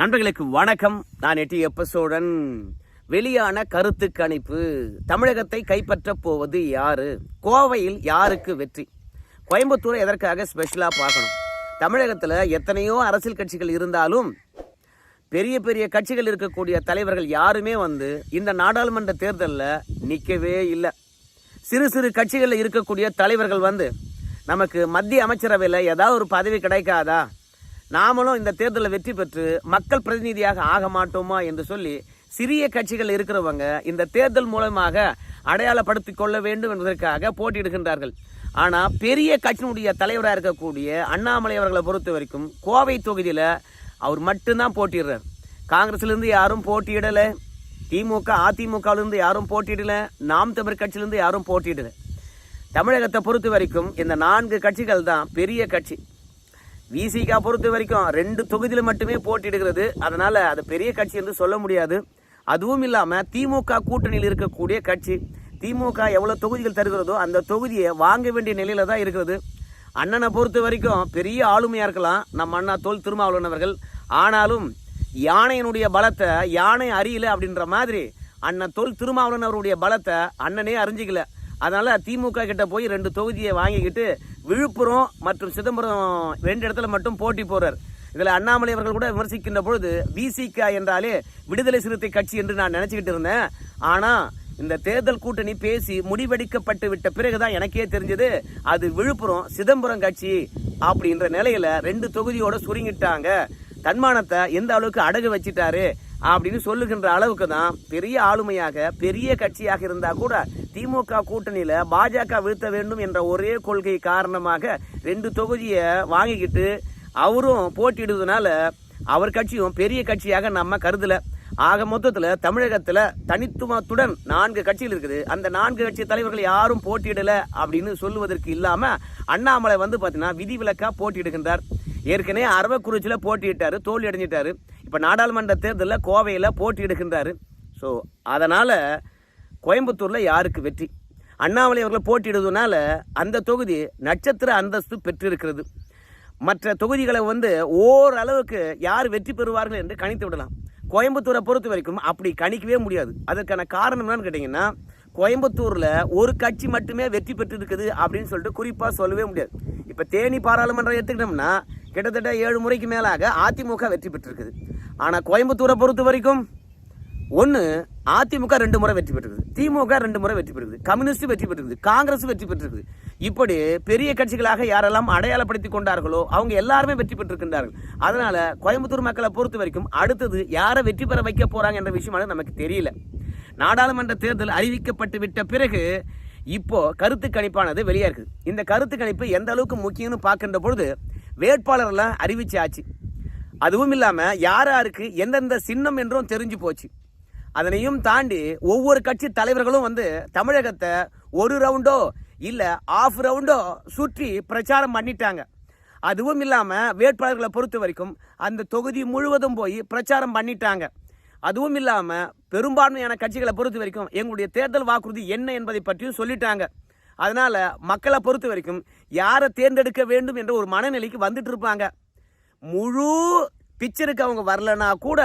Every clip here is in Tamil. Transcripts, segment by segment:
நண்பர்களுக்கு வணக்கம். நான் எட்டி எப்பசோடன் வெளியான கருத்து கணிப்பு தமிழகத்தை கைப்பற்றப் போவது யாரு? கோவையில் யாருக்கு வெற்றி? கோயம்புத்தூரை எதற்காக ஸ்பெஷலாக பார்க்கணும்? தமிழகத்தில் எத்தனையோ அரசியல் கட்சிகள் இருந்தாலும் பெரிய பெரிய கட்சிகள் இருக்கக்கூடிய தலைவர்கள் யாருமே வந்து இந்த நாடாளுமன்ற தேர்தலில் நிற்கவே இல்லை. சிறு சிறு கட்சிகளில் இருக்கக்கூடிய தலைவர்கள் வந்து நமக்கு மத்திய அமைச்சரவையில் ஏதாவது ஒரு பதவி கிடைக்காதா? நாமளும் இந்த தேர்தலில் வெற்றி பெற்று மக்கள் பிரதிநிதியாக ஆக மாட்டோமா என்று சொல்லி சிறிய கட்சிகள் இருக்கிறவங்க இந்த தேர்தல் மூலமாக அடையாளப்படுத்தி கொள்ள வேண்டும் என்பதற்காக போட்டியிடுகின்றார்கள். ஆனால் பெரிய கட்சியினுடைய தலைவராக இருக்கக்கூடிய அண்ணாமலை அவர்களை பொறுத்த வரைக்கும் கோவை தொகுதியில் அவர் மட்டும்தான் போட்டிடுறார் காங்கிரஸ்லேருந்து யாரும் போட்டியிடலை. திமுக அதிமுகவிலிருந்து யாரும் போட்டியிடல. நாம் தமிழ் கட்சியிலேருந்து யாரும் போட்டியிடலை. தமிழகத்தை பொறுத்த வரைக்கும் இந்த நான்கு கட்சிகள் தான் பெரிய கட்சி. விசிகா பொறுத்த வரைக்கும் ரெண்டு தொகுதியில் மட்டுமே போட்டியிடுகிறது. அதனால் அது பெரிய கட்சி என்று சொல்ல முடியாது. அதுவும் இல்லாமல் திமுக கூட்டணியில் இருக்கக்கூடிய கட்சி. திமுக எவ்வளோ தொகுதிகள் தருகிறதோ அந்த தொகுதியை வாங்க வேண்டிய நிலையில் தான் இருக்கிறது. அண்ணனை பொறுத்த வரைக்கும் பெரிய ஆளுமையாக இருக்கலாம். நம்ம அண்ணா தோல் திருமாவளவன் அவர்கள். ஆனாலும் யானையினுடைய பலத்தை யானை அறியல அப்படின்ற மாதிரி அண்ணன் தொல் திருமாவளவன் அவருடைய பலத்தை அண்ணனே அறிஞ்சிக்கல. அதனால் திமுக கிட்ட போய் ரெண்டு தொகுதியை வாங்கிக்கிட்டு விழுப்புரம் மற்றும் சிதம்பரம் ரெண்டு இடத்துல மட்டும் போட்டி போறார் இதில் அண்ணாமலை அவர்கள் கூட விமர்சிக்கின்ற பொழுது பிசிக என்றாலே விடுதலை சிறுத்தை கட்சி என்று நான் நினைச்சுக்கிட்டு இருந்தேன். ஆனால் இந்த தேர்தல் கூட்டணி பேசி முடிவெடுக்கப்பட்டு விட்ட பிறகுதான் எனக்கே தெரிஞ்சது அது விழுப்புரம் சிதம்பரம் கட்சி அப்படின்ற நிலையில ரெண்டு தொகுதியோட சுருங்கிட்டாங்க. தன்மானத்தை எந்த அளவுக்கு அடகு வச்சிட்டாரு அப்படின்னு சொல்லுகின்ற அளவுக்கு தான் பெரிய ஆளுமையாக பெரிய கட்சியாக இருந்தா கூட திமுக கூட்டணியில பாஜக வீழ்த்த வேண்டும் என்ற ஒரே கொள்கை காரணமாக ரெண்டு தொகுதியை வாங்கிக்கிட்டு அவரும் போட்டியிடுவதனால அவர் கட்சியும் பெரிய கட்சியாக நம்ம கருதல. ஆக மொத்தத்தில் தமிழகத்தில் தனித்துவத்துடன் நான்கு கட்சிகள் இருக்குது. அந்த நான்கு கட்சி தலைவர்கள் யாரும் போட்டியிடல அப்படின்னு சொல்லுவதற்கு இல்லாம அண்ணாமலை வந்து பார்த்தீங்கன்னா விதிவிலக்காக போட்டியிடுகின்றார். ஏற்கனவே அரவக்குறிச்சியில் போட்டியிட்டாரு தோல்வி அடைஞ்சிட்டாரு. இப்போ நாடாளுமன்ற தேர்தலில் கோவையில் போட்டியிடுகின்றார். ஸோ அதனால் கோயம்புத்தூரில் யாருக்கு வெற்றி? அண்ணாமலை அவர்கள் போட்டியிடுவதனால அந்த தொகுதி நட்சத்திர அந்தஸ்து பெற்றிருக்கிறது. மற்ற தொகுதிகளை வந்து ஓரளவுக்கு யார் வெற்றி பெறுவார்கள் என்று கணித்து விடலாம். கோயம்புத்தூரை பொறுத்த வரைக்கும் அப்படி கணிக்கவே முடியாது. அதற்கான காரணம் என்னன்னு கேட்டிங்கன்னா கோயம்புத்தூரில் ஒரு கட்சி மட்டுமே வெற்றி பெற்று இருக்குது அப்படின்னு சொல்லிட்டு குறிப்பாக சொல்லவே முடியாது. இப்போ தேனி பாராளுமன்றம் எடுத்துக்கிட்டோம்னா கிட்டத்தட்ட ஏழு முறைக்கு மேலாக அதிமுக வெற்றி பெற்றிருக்குது. ஆனால் கோயம்புத்தூரை பொறுத்த வரைக்கும் ஒன்று அதிமுக ரெண்டு முறை வெற்றி பெற்றிருக்குது திமுக ரெண்டு முறை வெற்றி பெற்றிருக்குது கம்யூனிஸ்ட் வெற்றி பெற்றிருக்குது காங்கிரஸ் வெற்றி பெற்றிருக்குது இப்படி பெரிய கட்சிகளாக யாரெல்லாம் அடையாளப்படுத்தி கொண்டார்களோ அவங்க எல்லாருமே வெற்றி பெற்றிருக்கின்றார்கள். அதனால கோயம்புத்தூர் மக்களை பொறுத்த வரைக்கும் அடுத்தது யாரை வெற்றி பெற வைக்க போறாங்க என்ற விஷயம் நமக்கு தெரியல. நாடாளுமன்ற தேர்தல் அறிவிக்கப்பட்டு விட்ட பிறகு இப்போ கருத்து கணிப்பானது வெளியே இருக்குது. இந்த கருத்து கணிப்பு எந்த அளவுக்கு முக்கியம்னு பார்க்கின்ற பொழுது வேட்பாளர்லாம் அறிவிச்சாச்சு. அதுவும் இல்லாமல் யார் யாருக்கு எந்தெந்த சின்னம் என்றும் தெரிஞ்சு போச்சு. அதனையும் தாண்டி ஒவ்வொரு கட்சி தலைவர்களும் வந்து தமிழகத்தை ஒரு ரவுண்டோ இல்லை ஆஃப் ரவுண்டோ சுற்றி பிரச்சாரம் பண்ணிட்டாங்க. அதுவும் இல்லாமல் வேட்பாளர்களை பொறுத்த வரைக்கும் அந்த தொகுதி முழுவதும் போய் பிரச்சாரம் பண்ணிட்டாங்க. அதுவும் இல்லாமல் பெரும்பான்மையான கட்சிகளை பொறுத்த வரைக்கும் எங்களுடைய தேர்தல் வாக்குறுதி என்ன என்பதை பற்றியும் சொல்லிட்டாங்க. அதனால் மக்களை பொறுத்த வரைக்கும் யாரை தேர்ந்தெடுக்க வேண்டும் என்ற ஒரு மனநிலைக்கு வந்துட்டு இருப்பாங்க. முழு பிக்சருக்கு அவங்க வரலனா கூட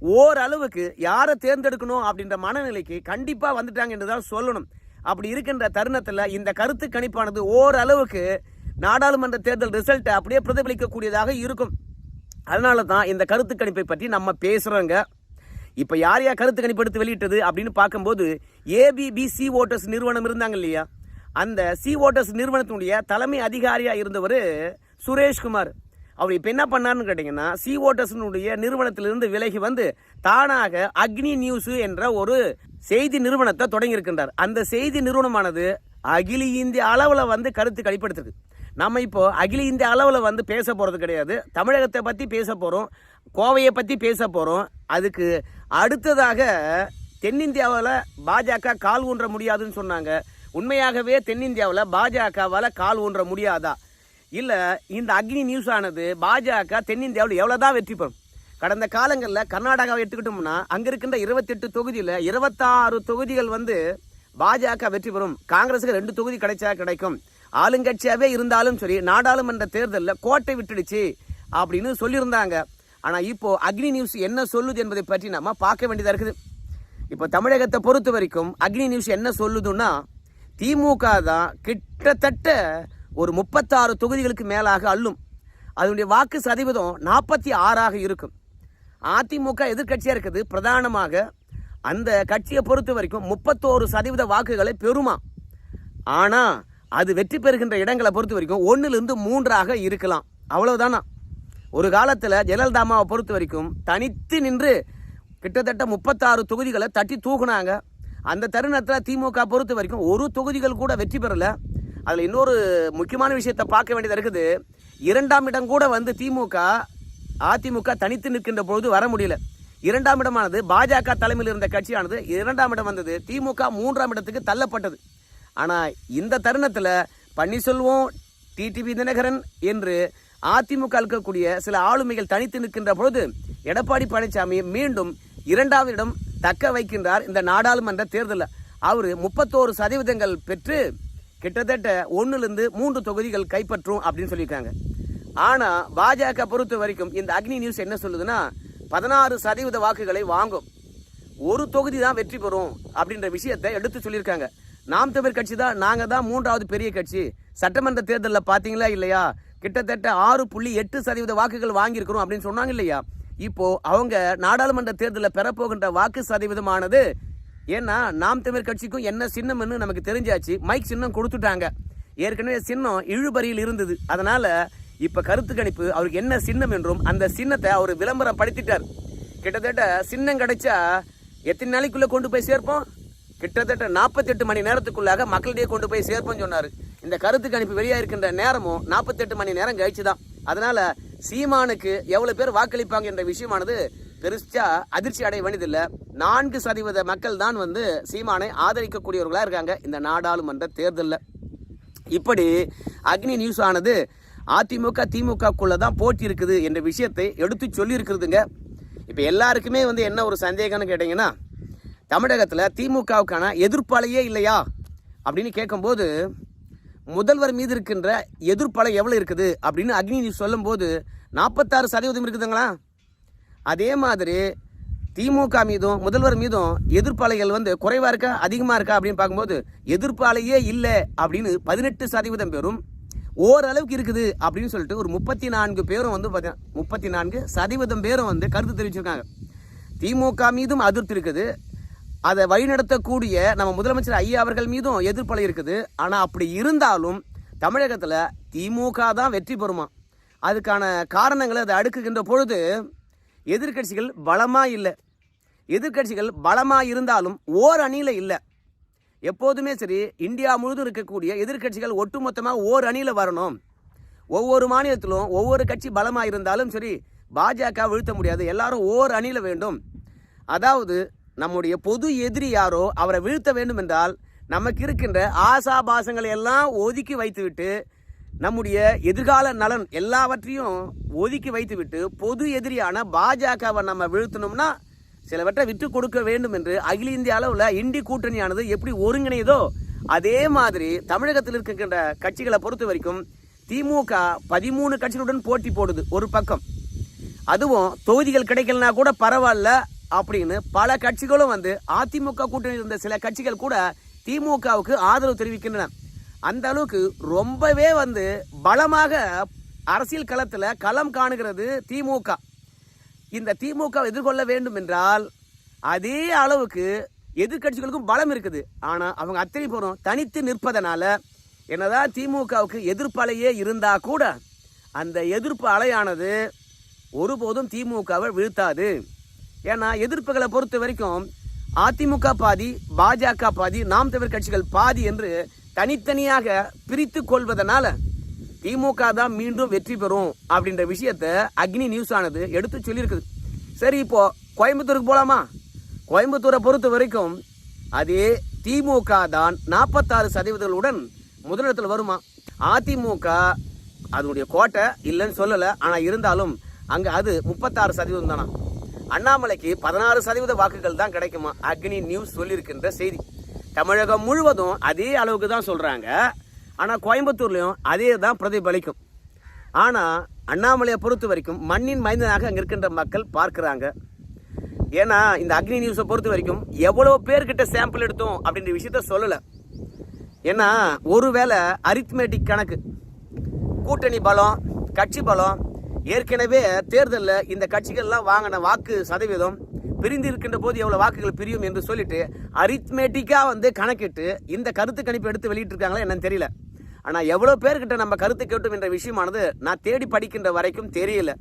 ஓரளவுக்கு யாரை தேர்ந்தெடுக்கணும் அப்படின்ற மனநிலைக்கு கண்டிப்பாக வந்துட்டாங்க என்றுதான் சொல்லணும். அப்படி இருக்கின்ற தருணத்தில் இந்த கருத்து கணிப்பானது ஓரளவுக்கு நாடாளுமன்ற தேர்தல் ரிசல்ட்டை அப்படியே பிரதிபலிக்கக்கூடியதாக இருக்கும். அதனால தான் இந்த கருத்து கணிப்பை பற்றி நம்ம பேசுகிறோங்க இப்போ யார் யார் கருத்து கணிப்பு எடுத்து வெளியிட்டது அப்படின்னு பார்க்கும்போது ஏபிபிசி ஓட்டர்ஸ் நிறுவனம் இருந்தாங்க இல்லையா? அந்த சி ஓட்டர்ஸ் நிறுவனத்தினுடைய தலைமை அதிகாரியாக இருந்தவர் சுரேஷ்குமார். அவர் இப்போ என்ன பண்ணாருன்னு கேட்டிங்கன்னா சி ஓட்டர்ஸினுடைய நிறுவனத்திலிருந்து விலகி வந்து தானாக அக்னி நியூஸ் என்ற ஒரு செய்தி நிறுவனத்தை தொடங்கியிருக்கின்றார். அந்த செய்தி நிறுவனமானது அகில இந்திய அளவில் வந்து கருத்து கணிப்படுத்திருக்கு நம்ம இப்போ அகில இந்திய அளவில் வந்து பேச போகிறது கிடையாது. தமிழகத்தை பற்றி பேச போகிறோம் கோவையை பற்றி பேச போகிறோம் அதுக்கு அடுத்ததாக தென்னிந்தியாவில் பாஜக கால் ஊன்ற முடியாதுன்னு சொன்னாங்க. உண்மையாகவே தென்னிந்தியாவில் பாஜகவால் கால் ஊன்ற முடியாதா? இல்லை இந்த அக்னி நியூஸ் ஆனது பாஜக தென்னிந்தியாவில் எவ்வளோதான் வெற்றி பெறும்? கடந்த காலங்களில் கர்நாடகாவை எடுத்துக்கிட்டோம்னா அங்கே இருக்கின்ற இருபத்தெட்டு தொகுதியில் இருபத்தாறு தொகுதிகள் வந்து பாஜக வெற்றி பெறும். காங்கிரஸுக்கு ரெண்டு தொகுதி கிடைச்சா கிடைக்கும். ஆளுங்கட்சியாகவே இருந்தாலும் சரி நாடாளுமன்ற தேர்தலில் கோட்டை விட்டுடுச்சு அப்படின்னு சொல்லியிருந்தாங்க. ஆனால் இப்போ அக்னி நியூஸ் என்ன சொல்லுது என்பதை பற்றி நம்ம பார்க்க வேண்டியதாக இருக்குது. இப்போ தமிழகத்தை பொறுத்த வரைக்கும் அக்னி நியூஸ் என்ன சொல்லுதுன்னா திமுக தான் கிட்டத்தட்ட ஒரு முப்பத்தாறு தொகுதிகளுக்கு மேலாக அள்ளும். அதனுடைய வாக்கு சதவீதம் நாற்பத்தி ஆறாக இருக்கும். அதிமுக எதிர்க்கட்சியாக இருக்குது. பிரதானமாக அந்த கட்சியை பொறுத்த வரைக்கும் முப்பத்தோரு சதவீத வாக்குகளை பெறுமா? ஆனால் அது வெற்றி பெறுகின்ற இடங்களை பொறுத்த வரைக்கும் ஒன்றிலிருந்து மூன்றாக இருக்கலாம். அவ்வளவுதானா? ஒரு காலத்தில் ஜெயலலிதா அம்மாவை பொறுத்த வரைக்கும் தனித்து நின்று கிட்டத்தட்ட முப்பத்தாறு தொகுதிகளை தட்டி தூக்குனாங்க. அந்த தருணத்தில் திமுக பொறுத்த வரைக்கும் ஒரு தொகுதிகள் கூட வெற்றி பெறலை. அதில் இன்னொரு முக்கியமான விஷயத்தை பார்க்க வேண்டியது இருக்குது. இரண்டாம் இடம் கூட வந்து திமுக அதிமுக தனித்து நிற்கின்ற பொழுது வர முடியல. இரண்டாம் இடமானது பாஜக தலைமையில் இருந்த கட்சியானது இரண்டாம் இடம் வந்தது. திமுக மூன்றாம் இடத்துக்கு தள்ளப்பட்டது. ஆனால் இந்த தருணத்தில் பன்னீர்செல்வம் டிடிவி தினகரன் என்று அதிமுக இருக்கக்கூடிய சில ஆளுமைகள் தனித்து நிற்கின்ற பொழுது எடப்பாடி பழனிசாமி மீண்டும் இரண்டாவது இடம் தக்க வைக்கின்றார் இந்த நாடாளுமன்ற தேர்தலில். அவர் முப்பத்தோரு சதவீதங்கள் பெற்று கிட்டத்தட்ட ஒன்றுலேருந்து மூன்று தொகுதிகள் கைப்பற்றும் அப்படின்னு சொல்லியிருக்காங்க. ஆனால் பாஜக பொறுத்த வரைக்கும் இந்த அக்னி நியூஸ் என்ன சொல்லுதுன்னா பதினாறு சதவீத வாக்குகளை வாங்கும். ஒரு தொகுதி தான் வெற்றி பெறும் அப்படின்ற விஷயத்தை எடுத்து சொல்லியிருக்காங்க. நாம் தமிழ் கட்சி தான் நாங்கள் தான் மூன்றாவது பெரிய கட்சி. சட்டமன்ற தேர்தலில் பார்த்தீங்களா இல்லையா? கிட்டத்தட்ட ஆறு புள்ளி எட்டு சதவீத வாக்குகள் வாங்கியிருக்கிறோம் அப்படின்னு சொன்னாங்க இல்லையா? இப்போ அவங்க நாடாளுமன்ற தேர்தலில் பெறப்போகின்ற வாக்கு சதவீதமானது ஏன்னா நாம் தமிழ் கட்சிக்கும் என்ன சின்னம்னு நமக்கு தெரிஞ்சாச்சு. மைக் சின்னம் கொடுத்துட்டாங்க. ஏற்கனவே சின்னம் இழுபறியில் இருந்தது. அதனால இப்ப கருத்து கணிப்பு அவருக்கு என்ன சின்னம் என்றும் அந்த சின்னத்தை அவர் விளம்பரம் படுத்திட்டார் கிட்டத்தட்ட சின்னம் கிடைச்சா எத்தனை நாளைக்குள்ள கொண்டு போய் சேர்ப்போம்? கிட்டத்தட்ட நாற்பத்தெட்டு மணி நேரத்துக்குள்ளாக மக்களிடையே கொண்டு போய் சேர்ப்போம்னு சொன்னார். இந்த கருத்து கணிப்பு வெளியாக இருக்கின்ற நேரமும் நாற்பத்தெட்டு மணி நேரம் கழிச்சு தான் அதனால சீமானுக்கு எவ்வளோ பேர் வாக்களிப்பாங்க என்ற விஷயமானது பெருசா அதிர்ச்சி அடைய வேண்டியதில்லை. நான்கு சதவீத மக்கள் தான் வந்து சீமானை ஆதரிக்கக்கூடியவர்களாக இருக்காங்க. இந்த நாடாளுமன்ற தேர்தலில். இப்படி அக்னி நியூஸ் ஆனது அதிமுக திமுகக்குள்ளே தான் போட்டி இருக்குது என்ற விஷயத்தை எடுத்து சொல்லியிருக்கிறதுங்க. இப்போ எல்லாருக்குமே வந்து என்ன ஒரு சந்தேகம்னு கேட்டிங்கன்னா தமிழகத்தில் திமுகவுக்கான எதிர்ப்பாளையே இல்லையா? அப்படின்னு கேட்கும்போது முதல்வர் மீது இருக்கின்ற எதிர்ப்பலை எவ்வளோ இருக்குது? அப்படின்னு அக்னி நியூஸ் சொல்லும்போது நாற்பத்தாறு சதவீதம் இருக்குதுங்களா? அதே மாதிரி திமுக மீதும் முதல்வர் மீதும் எதிர்ப்பாளைகள் வந்து குறைவாக இருக்கா அதிகமாக இருக்கா அப்படின்னு பார்க்கும்போது எதிர்ப்பாளையே இல்லை அப்படின்னு பதினெட்டு சதவீதம் பேரும் ஓரளவுக்கு இருக்குது அப்படின்னு சொல்லிட்டு ஒரு முப்பத்தி நான்கு பேரும் வந்து பார்த்தீங்கன்னா முப்பத்தி நான்கு சதவீதம் பேரும் வந்து கருத்து தெரிவிச்சிருக்காங்க. திமுக மீதும் அதிருப்தி இருக்குது. அதை வழிநடத்தக்கூடிய நம்ம முதலமைச்சர் ஐயா அவர்கள் மீதும் எதிர்ப்பலை இருக்குது. ஆனால் அப்படி இருந்தாலும் தமிழகத்தில் திமுக தான் வெற்றி பெறுமா? அதுக்கான காரணங்களை அதை அடுக்குகின்ற பொழுது எதிர்க்கட்சிகள் பலமாக இல்லை. எதிர்க்கட்சிகள் பலமாக இருந்தாலும் ஓர் அணியில் இல்லை. எப்போதுமே சரி இந்தியா முழுதும் இருக்கக்கூடிய எதிர்க்கட்சிகள் ஒட்டுமொத்தமாக ஓர் அணியில் வரணும். ஒவ்வொரு மாநிலத்திலும் ஒவ்வொரு கட்சி பலமாக இருந்தாலும் சரி பாஜக வீழ்த்த முடியாது. எல்லாரும் ஓர் அணியில் வேண்டும். அதாவது நம்முடைய பொது எதிரி யாரோ அவரை வீழ்த்த வேண்டும் என்றால் நமக்கு இருக்கின்ற ஆசாபாசங்களை எல்லாம் ஒதுக்கி வைத்துவிட்டு நம்முடைய எதிர்கால நலன் எல்லாவற்றையும் ஒதுக்கி வைத்துவிட்டு பொது எதிரியான பாஜகவை நம்ம வீழ்த்தணும்னா சிலவற்றை விட்டு கொடுக்க வேண்டும் என்று அகில இந்திய அளவில் இந்தி கூட்டணியானது எப்படி ஒருங்கிணையதோ அதே மாதிரி தமிழகத்தில் இருக்கின்ற கட்சிகளை பொறுத்த வரைக்கும் திமுக பதிமூணு கட்சிகளுடன் போட்டி போடுது ஒரு பக்கம். அதுவும் தொகுதிகள் கிடைக்கலனா கூட பரவாயில்ல அப்படின்னு பல கட்சிகளும் வந்து அதிமுக கூட்டணியில் இருந்த சில கட்சிகள் கூட திமுகவுக்கு ஆதரவு தெரிவிக்கின்றன. அந்த அளவுக்கு ரொம்பவே வந்து பலமாக அரசியல் களத்தில் களம் காணுகிறது திமுக. இந்த திமுக எதிர்கொள்ள வேண்டும் என்றால் அதே அளவுக்கு எதிர்க்கட்சிகளுக்கும் பலம் இருக்குது. ஆனால் அவங்க அத்தனை பேரும் தனித்து நிற்பதனால என்னதான் திமுகவுக்கு எதிர்ப்பு அலையே இருந்தால் கூட அந்த எதிர்ப்பு அலையானது ஒருபோதும் திமுகவை வீழ்த்தாது. ஏன்னா எதிர்ப்புகளை பொறுத்த வரைக்கும் அதிமுக பாதி பாஜக பாதி நாம் தமிழ் கட்சிகள் பாதி என்று தனித்தனியாக பிரித்து கொள்வதனால திமுக தான் மீண்டும் வெற்றி பெறும் அப்படின்ற விஷயத்த அக்னி நியூஸ் ஆனது எடுத்து சொல்லியிருக்குது. சரி இப்போ கோயம்புத்தூருக்கு போகலாமா கோயம்புத்தூரை பொறுத்த வரைக்கும் அதே திமுக தான் நாற்பத்தாறு சதவீதங்களுடன் முதலிடத்தில் வருமா? அதிமுக அதனுடைய கோட்டை இல்லைன்னு சொல்லலை ஆனால் இருந்தாலும் அங்கே அது முப்பத்தாறு சதவீதம் தானா அண்ணாமலைக்கு பதினாறு சதவீத வாக்குகள் தான் கிடைக்குமா? அக்னி நியூஸ் சொல்லியிருக்கின்ற செய்தி. தமிழகம் முழுவதும் அதே அளவுக்கு தான் சொல்கிறாங்க ஆனால் கோயம்புத்தூர்லேயும் அதே தான் பிரதிபலிக்கும். ஆனால் அண்ணாமலையை பொறுத்த வரைக்கும் மண்ணின் மைந்தனாக அங்கே இருக்கின்ற மக்கள் பார்க்குறாங்க. ஏன்னா இந்த அக்னி நியூஸை பொறுத்த வரைக்கும் எவ்வளோ பேர்கிட்ட சாம்பிள் எடுத்தோம் அப்படின்ற விஷயத்த சொல்லலை. ஏன்னா ஒருவேளை அரித்மேட்டிக் கணக்கு கூட்டணி பலம் கட்சி பலம் ஏற்கனவே தேர்தலில் இந்த கட்சிகள்லாம் வாங்கின வாக்கு சதவீதம் பிரிந்து இருக்கின்ற போது எவ்வளோ வாக்குகள் பிரியும் என்று சொல்லிட்டு அரித்மேட்டிக்காக வந்து கணக்கிட்டு இந்த கருத்து கணிப்பு எடுத்து வெளியிட்டிருக்காங்களா என்னன்னு தெரியல. ஆனால் எவ்வளோ பேர்கிட்ட நம்ம கருத்து கேட்டோம் என்ற விஷயமானது நான் தேடி படிக்கின்ற வரைக்கும் தெரியல.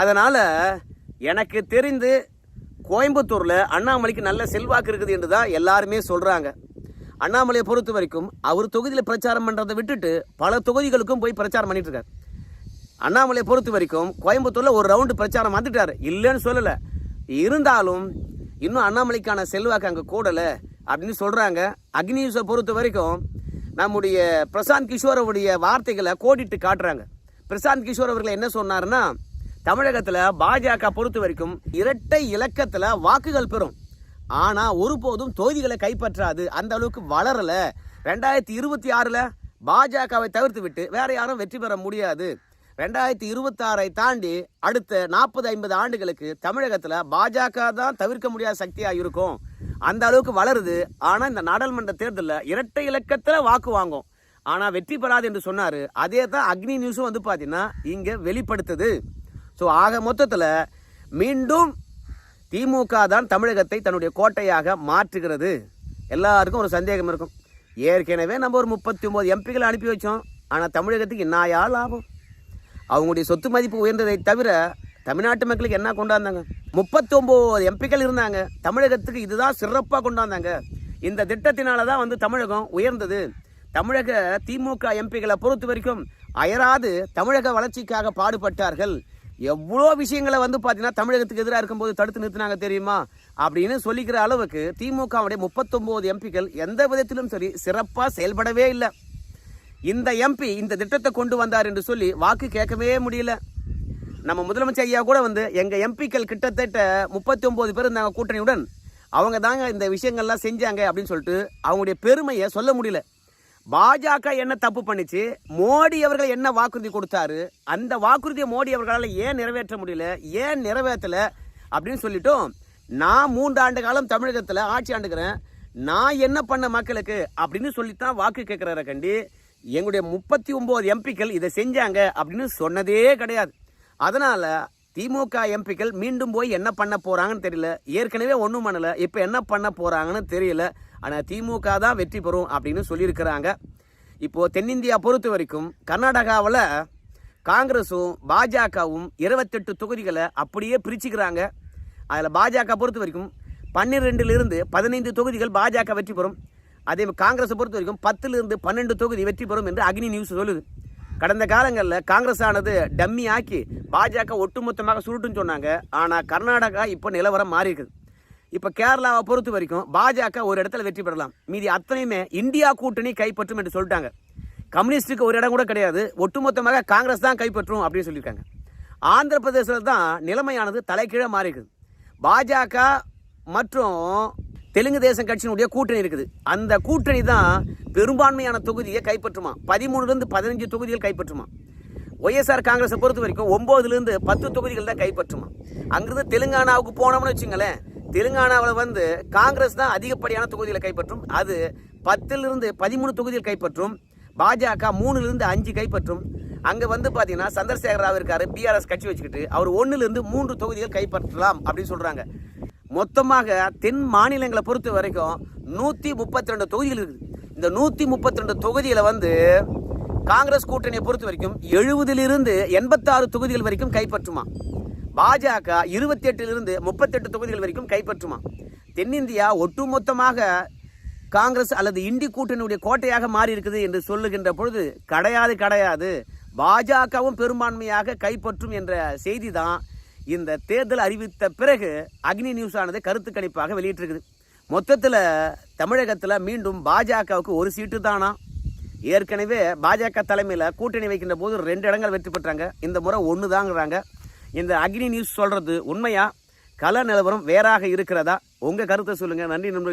அதனால் எனக்கு தெரிந்து கோயம்புத்தூரில் அண்ணாமலைக்கு நல்ல செல்வாக்கு இருக்குது என்று தான் எல்லாருமே சொல்கிறாங்க அண்ணாமலையை பொறுத்த வரைக்கும் அவர் தொகுதியில் பிரச்சாரம் பண்ணுறதை விட்டுட்டு பல தொகுதிகளுக்கும் போய் பிரச்சாரம் பண்ணிட்டு அண்ணாமலையை பொறுத்த வரைக்கும் கோயம்புத்தூரில் ஒரு ரவுண்டு பிரச்சாரம் வந்துட்டார். இல்லைன்னு சொல்லலை. இருந்தாலும் இன்னும் அண்ணாமலைக்கான செல்வாக்கு அங்கே கூடலை அப்படின்னு சொல்கிறாங்க அக்னியூஸை பொறுத்த வரைக்கும் நம்முடைய பிரசாந்த் கிஷோரவுடைய வார்த்தைகளை கோடிட்டு காட்டுறாங்க. பிரசாந்த் கிஷோர் அவர்கள் என்ன சொன்னார்னா தமிழகத்தில் பாஜக பொறுத்த வரைக்கும் இரட்டை இலக்கத்தில் வாக்குகள் பெறும். ஆனால் ஒருபோதும் தொகுதிகளை கைப்பற்றாது. அந்த அளவுக்கு வளரல. ரெண்டாயிரத்தி இருபத்தி ஆறில் பாஜகவை தவிர்த்து விட்டு வேற யாரும் வெற்றி பெற முடியாது. ரெண்டாயிரத்தி இருபத்தாறை தாண்டி அடுத்த நாற்பது ஐம்பது ஆண்டுகளுக்கு தமிழகத்தில் பாஜக தான் தவிர்க்க முடியாத சக்தியாக இருக்கும். அந்த அளவுக்கு வளருது. ஆனால் இந்த நாடாளுமன்ற தேர்தலில் இரட்டை இலக்கத்தில் வாக்கு வாங்கும் ஆனால் வெற்றி பெறாது என்று சொன்னார். அதே தான் அக்னி நியூஸும் வந்து பார்த்தீங்கன்னா இங்கே வெளிப்படுத்துது. ஸோ ஆக மொத்தத்தில் மீண்டும் திமுக தான் தமிழகத்தை தன்னுடைய கோட்டையாக மாற்றுகிறது. எல்லாருக்கும் ஒரு சந்தேகம் இருக்கும். ஏற்கனவே நம்ம ஒரு முப்பத்தி ஒம்பது எம்பிகள் அனுப்பி வச்சோம். ஆனால் தமிழகத்துக்கு என்னாயா லாபம் அவங்களுடைய சொத்து மதிப்பு உயர்ந்ததை தவிர தமிழ்நாட்டு மக்களுக்கு என்ன கொண்டாந்தாங்க? முப்பத்தொம்போது எம்பிக்கள் இருந்தாங்க. தமிழகத்துக்கு இதுதான் சிறப்பாக கொண்டாந்தாங்க. இந்த திட்டத்தினால தான் வந்து தமிழகம் உயர்ந்தது. தமிழக திமுக எம்பிகளை பொறுத்த வரைக்கும் அயராது தமிழக வளர்ச்சிக்காக பாடுபட்டார்கள். எவ்வளோ விஷயங்களை வந்து பார்த்தீங்கன்னா தமிழகத்துக்கு எதிராக இருக்கும்போது தடுத்து நிறுத்தினாங்க தெரியுமா? அப்படின்னு சொல்லிக்கிற அளவுக்கு திமுகவுடைய முப்பத்தொம்போது எம்பிக்கள் எந்த விதத்திலும் சரி சிறப்பாக செயல்படவே இல்லை. இந்த எம்பி இந்த திட்டத்தை கொண்டு வந்தார் என்று சொல்லி வாக்கு கேட்கவே முடியல. நம்ம முதலமைச்சர் ஐயா கூட வந்து எங்கள் எம்பிக்கள் கிட்டத்தட்ட முப்பத்தி ஒம்பது பேர் இருந்தாங்க கூட்டணியுடன். அவங்க தாங்க இந்த விஷயங்கள்லாம் செஞ்சாங்க அப்படின்னு சொல்லிட்டு அவங்களுடைய பெருமையை சொல்ல முடியல. பாஜக என்ன தப்பு பண்ணிச்சு? மோடி அவர்கள் என்ன வாக்குறுதி கொடுத்தாரு? அந்த வாக்குறுதியை மோடி அவர்களால் ஏன் நிறைவேற்ற முடியல? ஏன் நிறைவேற்றலை? அப்படின்னு சொல்லிட்டோம் நான் மூன்று ஆண்டு காலம் தமிழகத்தில் ஆட்சி ஆண்டுக்கிறேன். நான் என்ன பண்ண மக்களுக்கு? அப்படின்னு சொல்லித்தான் வாக்கு கேட்குறார கண்டி. எங்களுடைய முப்பத்தி ஒம்பது எம்பிக்கள் இதை செஞ்சாங்க அப்படின்னு சொன்னதே கிடையாது. அதனால் திமுக எம்பிக்கள் மீண்டும் போய் என்ன பண்ண போகிறாங்கன்னு தெரியல. ஏற்கனவே ஒன்றும் பண்ணலை. இப்போ என்ன பண்ண போகிறாங்கன்னு தெரியல. ஆனால் திமுக தான் வெற்றி பெறும் அப்படின்னு சொல்லியிருக்கிறாங்க. இப்போது தென்னிந்தியா பொறுத்த வரைக்கும் கர்நாடகாவில் காங்கிரஸும் பாஜகவும் இருபத்தெட்டு தொகுதிகளை அப்படியே பிரிச்சுக்கிறாங்க. அதில் பாஜக பொறுத்த வரைக்கும் பன்னிரெண்டுலேருந்து பதினைந்து தொகுதிகள் பாஜக வெற்றி பெறும். அதே காங்கிரஸை பொறுத்த வரைக்கும் பத்துலேருந்து பன்னெண்டு தொகுதி வெற்றி பெறும் என்று அக்னி நியூஸ் சொல்லுது. கடந்த காலங்களில் காங்கிரஸ் ஆனது டம்மி ஆக்கி பாஜக ஒட்டுமொத்தமாக சுருட்டுன்னு சொன்னாங்க. ஆனால் கர்நாடகா இப்போ நிலவரம் மாறி இருக்குது இப்போ கேரளாவை பொறுத்த வரைக்கும் பாஜக ஒரு இடத்துல வெற்றி பெறலாம். மீதி அத்தனையுமே இந்தியா கூட்டணி கைப்பற்றும் என்று சொல்லிட்டாங்க. கம்யூனிஸ்டுக்கு ஒரு இடம் கூட கிடையாது. ஒட்டுமொத்தமாக காங்கிரஸ் தான் கைப்பற்றும் அப்படின்னு சொல்லியிருக்காங்க. ஆந்திர பிரதேசத்தில் தான் நிலைமையானது தலைக்கீழே மாறி இருக்குது பாஜக மற்றும் தெலுங்கு தேசம் கட்சியினுடைய கூட்டணி இருக்குது. அந்த கூட்டணி தான் பெரும்பான்மையான தொகுதியை கைப்பற்றுமா? பதிமூணுலேருந்து பதினஞ்சு தொகுதிகள் கைப்பற்றுமா? ஒய்எஸ்ஆர் காங்கிரஸை பொறுத்த வரைக்கும் ஒம்போதுலேருந்து பத்து தொகுதிகள் தான் கைப்பற்றுமா? அங்கிருந்து தெலுங்கானாவுக்கு போனோம்னு வச்சுங்களேன் தெலுங்கானாவில் வந்து காங்கிரஸ் தான் அதிகப்படியான தொகுதிகளை கைப்பற்றும். அது பத்திலிருந்து பதிமூணு தொகுதிகள் கைப்பற்றும். பாஜக மூணுலேருந்து அஞ்சு கைப்பற்றும். அங்கே வந்து பார்த்தீங்கன்னா சந்திரசேகர ராவ் இருக்காரு பிஆர்எஸ் கட்சி வச்சுக்கிட்டு அவர் ஒன்றுலேருந்து மூன்று தொகுதிகள் கைப்பற்றலாம் அப்படின்னு சொல்கிறாங்க மொத்தமாக தென் மாநிலங்களை பொறுத்த வரைக்கும் நூற்றி முப்பத்தி ரெண்டு தொகுதிகள் இருக்குது. இந்த நூற்றி முப்பத்தி ரெண்டு தொகுதியில் வந்து காங்கிரஸ் கூட்டணியை பொறுத்த வரைக்கும் எழுபதிலிருந்து எண்பத்தாறு தொகுதிகள் வரைக்கும் கைப்பற்றுமா? பாஜக இருபத்தி எட்டிலிருந்து முப்பத்தெட்டு தொகுதிகள் வரைக்கும் கைப்பற்றுமா? தென்னிந்தியா ஒட்டுமொத்தமாக காங்கிரஸ் அல்லது இந்தி கூட்டணியுடைய கோட்டையாக மாறி இருக்குது என்று சொல்லுகின்ற பொழுது கிடையாது கிடையாது. பாஜகவும் பெரும்பான்மையாக கைப்பற்றும் என்ற செய்தி தான் இந்த தேர்தல் அறிவித்த பிறகு அக்னி நியூஸ் ஆனது கருத்து கணிப்பாக வெளியிட்டிருக்குது. மொத்தத்தில் தமிழகத்தில் மீண்டும் பாஜகவுக்கு ஒரு சீட்டு தானா? ஏற்கனவே பாஜக தலைமையில் கூட்டணி வைக்கின்ற போது ரெண்டு இடங்கள் வெற்றி பெற்றாங்க. இந்த முறை ஒன்று தாங்கிறாங்க. இந்த அக்னி நியூஸ் சொல்கிறது உண்மையா? கல நிலவரம் வேறாக இருக்கிறதா? உங்கள் கருத்தை சொல்லுங்கள் நன்றி நண்பர்களே.